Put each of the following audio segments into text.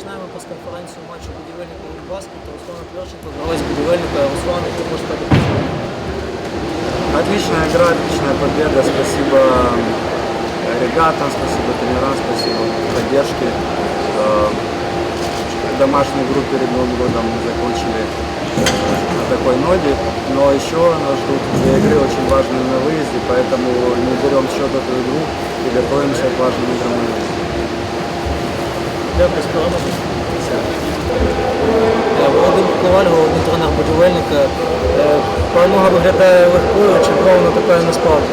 Починаємо прес-конференцію матчу будівельника баскету Руслана Пльошенко, гравець будівельника Руслан, який може сказати про цього. Отличная игра, отличная победа. Спасибо ребятам, спасибо тренерам, спасибо поддержке. Э, Домашнюю игру перед Новым годом мы закончили э, на такой ноте. Но еще нас ждут две игры очень важные на выезде, поэтому не берем в счет эту игру и готовимся к важным играм на выезде. Дякую, з перемогою. Е, Володимир Коваль, головний тренер будівельника. Е, Перемога виглядає легкою, чи правильно така насправді?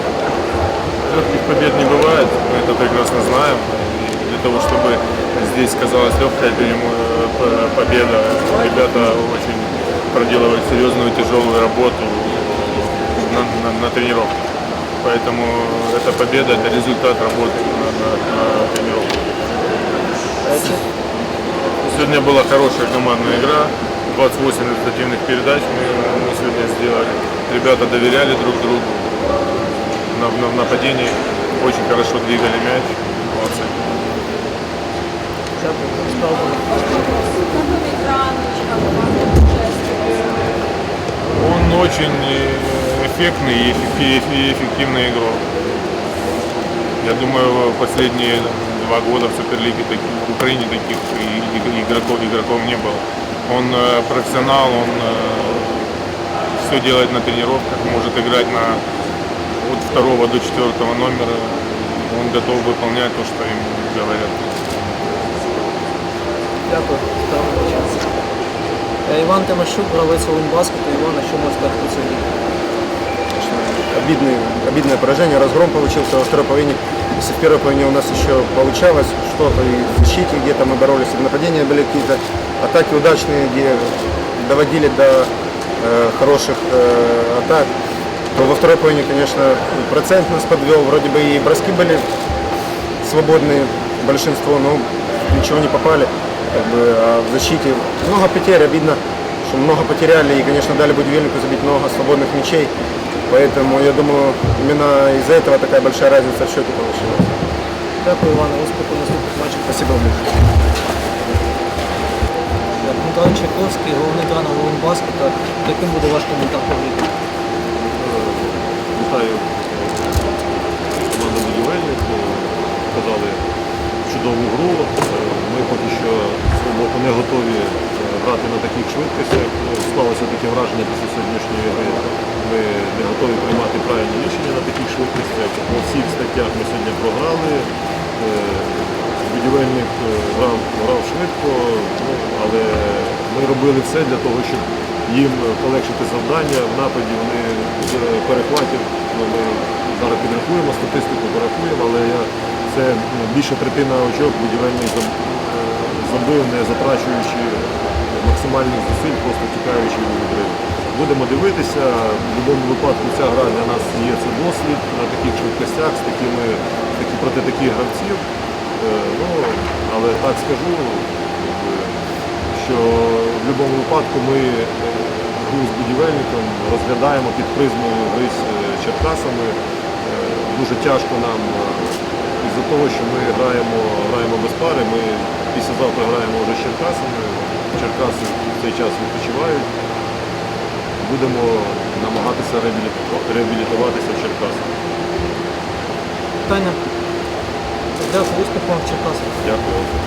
Легких побед не бывает, мы это прекрасно знаем. И для того, чтобы здесь казалась легкая перемо- п- победа, ребята очень проделывают серьезную тяжелую работу на, на, на тренировке. Поэтому эта победа – это результат работы на, на, на тренировке. Сегодня была хорошая командная игра, 28 результативных передач мы, мы сегодня сделали. Ребята доверяли друг другу, на, на- в нападении очень хорошо двигали мяч. Молодцы. Он очень э, эффектный и эффек- и эффективный игрок. Я думаю, последние два года в Суперлиге таких, в Украине таких и- и- игроков, игроков не было. Он э, профессионал, он все делает на тренировках, может играть на от второго до четвертого номера. Он готов выполнять то, что ему говорят. Дякую, з перемогою. Е, Іван Тимощук, гравець Олимбаскету. Івана, що може сказати про цю гру? Конечно, обидный, обидное поражение. Разгром получился во второй половине. Если в первой половине у нас еще получалось что-то и в защите где-то мы боролись, и в нападении были какие-то атаки удачные, где доводили до э, хороших э, атак, то во второй половине, конечно, процент нас подвел. Вроде бы и броски были свободные, большинство, но ничего не попали. Как бы, а в защите много потерь, обидно, что много потеряли и, конечно, дали будивельнику забить много свободных мячей. Поэтому, я думаю, именно из-за этого такая большая разница в счете получилась. Дякую, Іване, успіху наступних матчах. Спасибо вам. Дмитро Чайковський, головний тренер Олимбаскета. Яким буде ваш коментар по грі? Вітаю команду будівельник. Е, Показали чудову гру. Е, Ми поки що з боку не готові е, грати на таких швидкостях. Склалося таке враження після сьогоднішньої гри. Ми не готові приймати правильні рішення на таких швидкостях. По всіх статтях ми сьогодні програли. Е, Будівельник е, грав, грав швидко, ну, але ми робили все для того, щоб їм полегшити завдання. В нападі вони з перехватів. Ну, ми зараз підрахуємо статистику, порахуємо, але я, це ну, більше третина очок будівельник е, забив, не затрачуючи максимальних зусиль, просто тікаючи від гри. Будемо дивитися. В будь-якому випадку ця гра для нас є це досвід на таких швидкостях, з такими, такі, проти таких гравців. Е, Ну, але так скажу, що в будь-якому випадку ми е, гру з будівельником розглядаємо під призмою гри з е, Черкасами. Дуже тяжко нам із-за того, що ми граємо, граємо без пари. Ми післязавтра граємо вже з Черкасами. Черкаси в цей час відпочивають. Будемо намагатися реабілітуватися в Черкасах. Питання. Дякую, успіху вам в Черкасах. Дякую.